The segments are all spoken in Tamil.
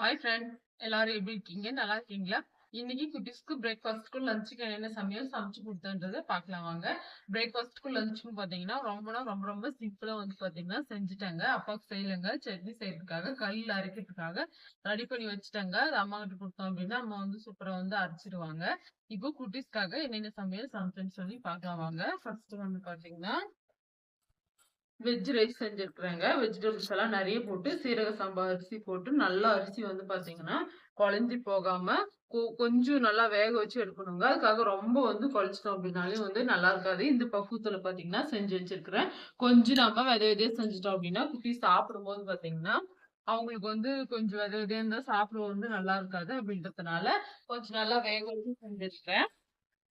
ஹாய் ஃப்ரெண்ட் எல்லாரும் எப்படி இருக்கீங்க? நல்லா இருக்கீங்களா? இன்னைக்கு குட்டீஸ்க்கு பிரேக்ஃபாஸ்ட்க்கும் லஞ்சுக்கு என்னென்ன சமையல் சமைச்சு கொடுத்தன்றதை பார்க்கலாம் வாங்க. பிரேக்ஃபாஸ்ட்க்கும் லஞ்சுக்கும் பார்த்தீங்கன்னா ரொம்பனா ரொம்ப ரொம்ப சிம்பிளாக வந்து பார்த்தீங்கன்னா செஞ்சுட்டாங்க. அப்பாவுக்கு செய்யலைங்க சட்னி செய்யறதுக்காக கல்லில் அரைக்கிறதுக்காக ரெடி பண்ணி வச்சுட்டாங்க. அது அம்மா கிட்ட கொடுத்தோம் அப்படின்னா அம்மா வந்து சூப்பராக வந்து அரைச்சிடுவாங்க இப்போ குட்டீஸ்க்காக என்னென்ன சமையல் சமைச்சேன்னு சொல்லி பார்க்கலாம் வாங்க. ஃபர்ஸ்ட் வந்து பார்த்தீங்கன்னா வெஜ் ரைஸ் செஞ்சிருக்கிறேங்க. வெஜிடபிள்ஸ் எல்லாம் நிறைய போட்டு சீரக சம்பா அரிசி போட்டு நல்லா அரிசி வந்து பாத்தீங்கன்னா குழஞ்சி போகாம கொ- கொஞ்சம் நல்லா வேக வச்சு எடுக்கணுங்க. அதுக்காக ரொம்ப வந்து குழச்சிட்டோம் அப்படின்னாலே வந்து நல்லா இருக்காது. இந்த பக்குவத்துல பாத்தீங்கன்னா செஞ்சு வச்சிருக்கிறேன். கொஞ்சம் நம்ம வித விதைய செஞ்சுட்டோம் அப்படின்னா குட்டி சாப்பிடும்போது பாத்தீங்கன்னா அவங்களுக்கு வந்து கொஞ்சம் வித விதையா இருந்தா சாப்பிட வந்து நல்லா இருக்காது அப்படின்றதுனால கொஞ்சம் நல்லா வேக வச்சு செஞ்சிருக்கிறேன்.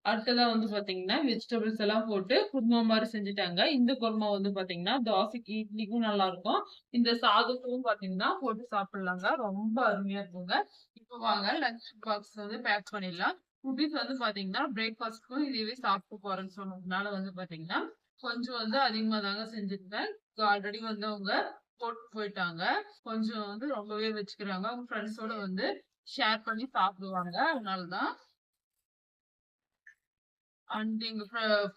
அடுத்ததாக வந்து பாத்தீங்கன்னா வெஜிடபிள்ஸ் எல்லாம் போட்டு குருமா மாதிரி செஞ்சுட்டாங்க. இந்த குருமா வந்து பாத்தீங்கன்னா தோசைக்கு இட்லிக்கும் நல்லா இருக்கும். இந்த சாதத்துக்கும் பாத்தீங்கன்னா போட்டு சாப்பிடலாங்க. ரொம்ப அருமையா இருக்குங்க. இப்போ வாங்க லஞ்ச் பாக்ஸ் வந்து பேக் பண்ணிடலாம். குட்டீஸ் வந்து பாத்தீங்கன்னா பிரேக்ஃபாஸ்ட்க்கும் இதுவே சாப்பிட்டு போறேன்னு சொன்னதுனால வந்து பாத்தீங்கன்னா கொஞ்சம் வந்து அதிகமா தாங்க செஞ்சிருக்கேன். ஆல்ரெடி வந்து அவங்க போட்டு போயிட்டாங்க. கொஞ்சம் வந்து ரொம்பவே வச்சுக்கிறாங்க. அவங்க ஃப்ரெண்ட்ஸோட வந்து ஷேர் பண்ணி சாப்பிடுவாங்க. அதனாலதான் அண்ட் எங்க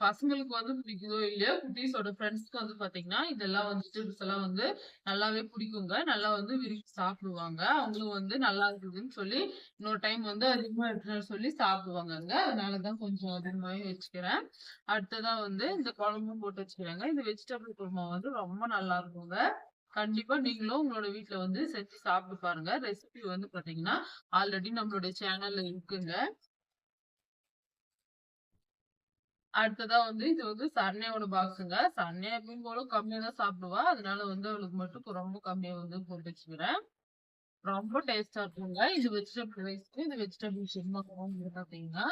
பசங்களுக்கு வந்து பிடிக்குதோ இல்லையோ குட்டீஸோட ஃப்ரெண்ட்ஸ்க்கு வந்து பாத்தீங்கன்னா இதெல்லாம் வந்துட்டு எல்லாம் வந்து நல்லாவே பிடிக்குங்க. நல்லா வந்து விரும்பி சாப்பிடுவாங்க. அவங்களும் வந்து நல்லா இருக்குதுன்னு சொல்லி இன்னொரு டைம் வந்து அதிகமா எடுத்துட்டு சொல்லி சாப்பிடுவாங்கங்க. அதனாலதான் கொஞ்சம் அதிகமாவே வச்சுக்கிறேன். அடுத்ததா வந்து இந்த குழம்பும் போட்டு வச்சுக்கிறாங்க. இந்த வெஜிடபிள் குருமா வந்து ரொம்ப நல்லா இருக்குங்க. கண்டிப்பா நீங்களும் உங்களோட வீட்டுல வந்து செஞ்சு சாப்பிட்டு பாருங்க. ரெசிபி வந்து பாத்தீங்கன்னா ஆல்ரெடி நம்மளுடைய சேனல்ல இருக்குங்க. அடுத்ததா வந்து இது வந்து சன்னையோட பாக்ஸுங்க சன்னை எப்பயும் போல கம்மியா தான் சாப்பிடுவா. அதனால வந்து அவளுக்கு மட்டும் ரொம்ப கம்மியா வந்து போட்டு வச்சுக்கிறேன். ரொம்ப டேஸ்டா இருக்குங்க. இது வெஜிடபிள் ரைஸ்க்கு இது வெஜிடபிள் ஷெர்மா பாத்தீங்கன்னா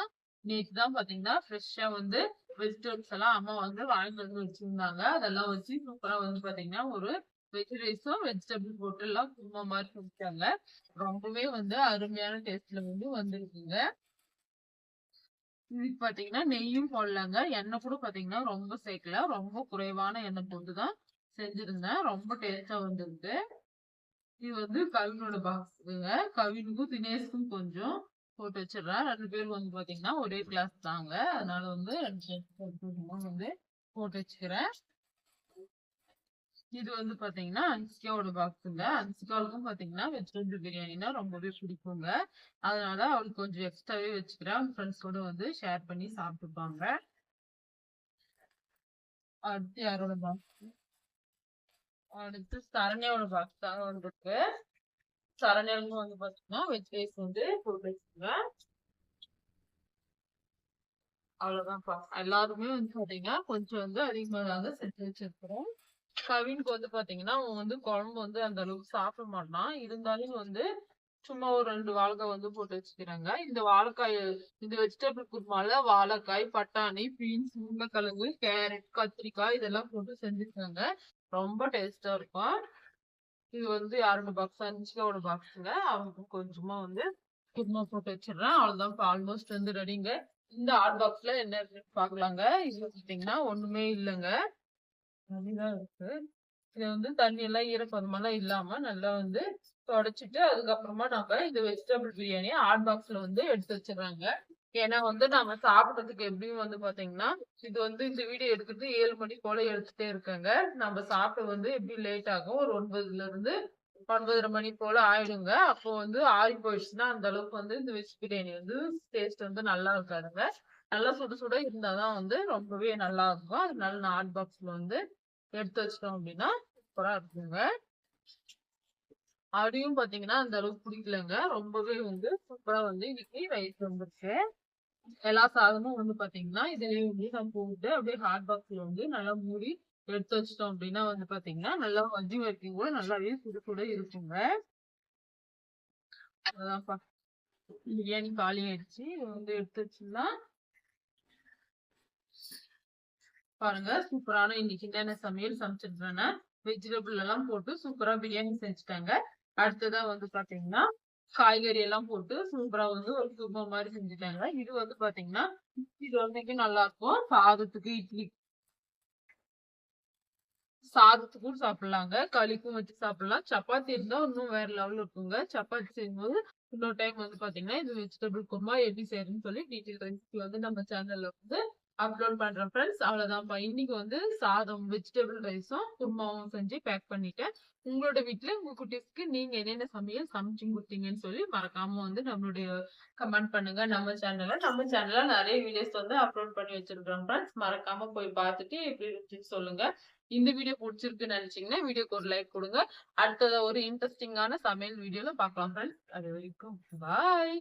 நேற்று தான் பாத்தீங்கன்னா ஃப்ரெஷ்ஷா வந்து வெஜிடபிள்ஸ் எல்லாம் அம்மா வந்து வாங்கிட்டு வந்து வச்சிருந்தாங்க. அதெல்லாம் வச்சு சூப்பரா வந்து பாத்தீங்கன்னா ஒரு வெஜ் ரைஸும் வெஜிடபிள் போட்டு எல்லாம் குருமா மாதிரி செஞ்சாங்க ரொம்பவே வந்து அருமையான டேஸ்ட்ல வந்து வந்திருக்குங்க. இதுக்கு பாத்தீங்கன்னா நெய்யும் போடலங்க. எண்ணெய் கூட பாத்தீங்கன்னா ரொம்ப சேர்க்கல. ரொம்ப குறைவான எண்ணெய் போட்டு தான் செஞ்சிருந்தேன். ரொம்ப டேஸ்டா வந்திருக்கு. இது வந்து கவினோட பாக்ஸுங்க கவினுக்கும் தினேஷ்க்கும் கொஞ்சம் போட்டு வச்சிடுறேன். ரெண்டு பேரும் வந்து பாத்தீங்கன்னா ஒரே கிளாஸ் தாங்க. அதனால வந்து ரெண்டு வந்து போட்டு வச்சுக்கிறேன். இது வந்து பாத்தீங்கன்னா அன்சிகாவோட பாக்ஸுங்க அன்சிகாவுக்கும் பாத்தீங்கன்னா வெஜிடபிள் பிரியாணினா ரொம்பவே பிடிக்குங்க. அதனால அவளுக்கு கொஞ்சம் எக்ஸ்ட்ராவே வச்சுக்கிறேன். ஃப்ரெண்ட்ஸோட வந்து ஷேர் பண்ணி சாப்பிட்டுப்பாங்க. அடுத்து யாரோட பாக்ஸ் அடுத்து சரண்யாவோட பாக்ஸ் தாங்க வந்திருக்கு. சரண்யாவுக்கும் வந்து பாத்தீங்கன்னா வெஜ் ரைஸ் வந்து போட்டு வச்சுக்கிறேன் எல்லாருமே வந்து பாத்தீங்கன்னா கொஞ்சம் வந்து அதிகமாக தாங்க செஞ்சு வச்சிருக்கிறோம். கவினுக்கு வந்து பாத்தீங்கன்னா அவன் வந்து குழம்பு வந்து அந்த அளவுக்கு சாப்பிட மாட்டான். இருந்தாலும் வந்து சும்மா ஒரு ரெண்டு வாழைக்காய் வந்து போட்டு வச்சுக்கிறாங்க. இந்த வாழைக்காய் இந்த வெஜிடபிள் குருமால வாழைக்காய் பட்டாணி பீன்ஸ் உருளைக்கிழங்கு கேரட் கத்திரிக்காய் இதெல்லாம் போட்டு செஞ்சிருக்காங்க. ரொம்ப டேஸ்டா இருக்கும். இது வந்து யாரோட பாக்ஸ் அன்சிகாவோட பாக்ஸுங்க அவங்களுக்கு கொஞ்சமா வந்து குருமா போட்டு வச்சிடுறேன். அவ்வளவுதான். ஆல்மோஸ்ட் வந்து ரெடிங்க இந்த ஆர்ட் பாக்ஸ்ல என்ன இருக்குன்னு பாக்கலாங்க இது பாத்தீங்கன்னா ஒண்ணுமே இல்லைங்க. அப்படிதான் இருக்கு. இது வந்து தண்ணி எல்லாம் ஈரப்பதமெல்லாம் இல்லாம நல்லா வந்து தொடச்சிட்டு அதுக்கப்புறமா நம்ம இந்த வெஜிடபிள் பிரியாணி ஹாட் பாக்ஸ்ல வந்து எடுத்து வச்சிடுறாங்க. ஏன்னா வந்து நம்ம சாப்பிட்றதுக்கு எப்படியும் வந்து பாத்தீங்கன்னா இது வந்து இந்த வீடியோ எடுக்கிறது ஏழு மணி போல எடுத்துட்டே இருக்காங்க. நம்ம சாப்பிட வந்து எப்படி லேட் ஆகும்? ஒரு ஒன்பதுல இருந்து ஒன்பதரை மணி போல ஆயிடுங்க. அப்போ வந்து ஆறி போயிடுச்சுன்னா அந்த அளவுக்கு வந்து இந்த வெஜ் பிரியாணி வந்து டேஸ்ட் வந்து நல்லா இருக்காதுங்க. நல்லா சுட சுட இருந்தாதான் வந்து ரொம்பவே நல்லா இருக்கும். அதனால நான் ஹாட் பாக்ஸ்ல வந்து எடுத்து வச்சிட்டோம் அப்படின்னா சூப்பரா இருக்குங்க. அடியும் பாத்தீங்கன்னா அந்த அளவுக்கு பிடிக்கலங்க. ரொம்பவே வந்து சூப்பரா வந்து இன்னைக்கு ரைஸ் வந்துருச்சு. எல்லா சாதமும் வந்து பாத்தீங்கன்னா இதுலயும் வந்து நம்ம போட்டு அப்படியே ஹாட் பாக்ஸ்ல வந்து நல்லா மூடி எடுத்து வச்சிட்டோம் அப்படின்னா வந்து பாத்தீங்கன்னா நல்லா வஞ்சி வரைக்கும் கூட நல்லாவே சுடு சுட இருக்குங்க. அதான்ப்பா பிரியாணி காலி ஆயிடுச்சு. வந்து எடுத்து வச்சுன்னா பாருங்க சூப்பரான இன்னைக்கு என்னென்ன சமையல் சமைச்சிருந்தேன்னா வெஜிடபிள் எல்லாம் போட்டு சூப்பரா பிரியாணி செஞ்சுட்டாங்க. அடுத்ததா வந்து பாத்தீங்கன்னா காய்கறி எல்லாம் போட்டு சூப்பரா வந்து ஒரு குருமா மாதிரி செஞ்சுட்டாங்க. இது வந்து பாத்தீங்கன்னா இது வந்து நல்லா இருக்கும் சாதத்துக்கு இட்லி. சாதத்துக்கும் சாப்பிடலாங்க. களிக்கும் வச்சு சாப்பிடலாம். சப்பாத்தி இருந்தா இன்னும் வேற லெவல் இருக்குங்க. சப்பாத்தி செய்யும்போது இன்னொரு டைம் வந்து பாத்தீங்கன்னா இது வெஜிடபிள் குருமா எப்படி செய்யறதுன்னு சொல்லி டீட்டெயில் ரெசிபி வந்து நம்ம சேனல்ல வந்து அப்லோட் பண்றேன் ஃப்ரெண்ட்ஸ் அவ்வளவுதான்ப்பா. இன்னைக்கு வந்து சாதம் வெஜிடபிள் ரைஸும் குருமாவும் செஞ்சு பேக் பண்ணிட்டேன். உங்களோட வீட்டுல உங்க குட்டீஸ்க்கு நீங்க என்னென்ன சமையல் சமைச்சு கொடுத்தீங்கன்னு சொல்லி மறக்காம வந்து நம்மளுடைய கமெண்ட் பண்ணுங்க. நம்ம சேனல்ல நம்ம சேனல்ல நிறைய வீடியோஸ் வந்து அப்லோட் பண்ணி வச்சிருக்கோம் ஃப்ரெண்ட்ஸ் மறக்காம போய் பார்த்துட்டு எப்படி இருந்துச்சுன்னு சொல்லுங்க. இந்த வீடியோ பிடிச்சிருக்குன்னு நினைச்சீங்கன்னா வீடியோக்கு ஒரு லைக் கொடுங்க. அடுத்தது ஒரு இன்ட்ரெஸ்டிங்கான சமையல் வீடியோல பார்க்கலாம் ஃப்ரெண்ட்ஸ் அது வரைக்கும் பாய்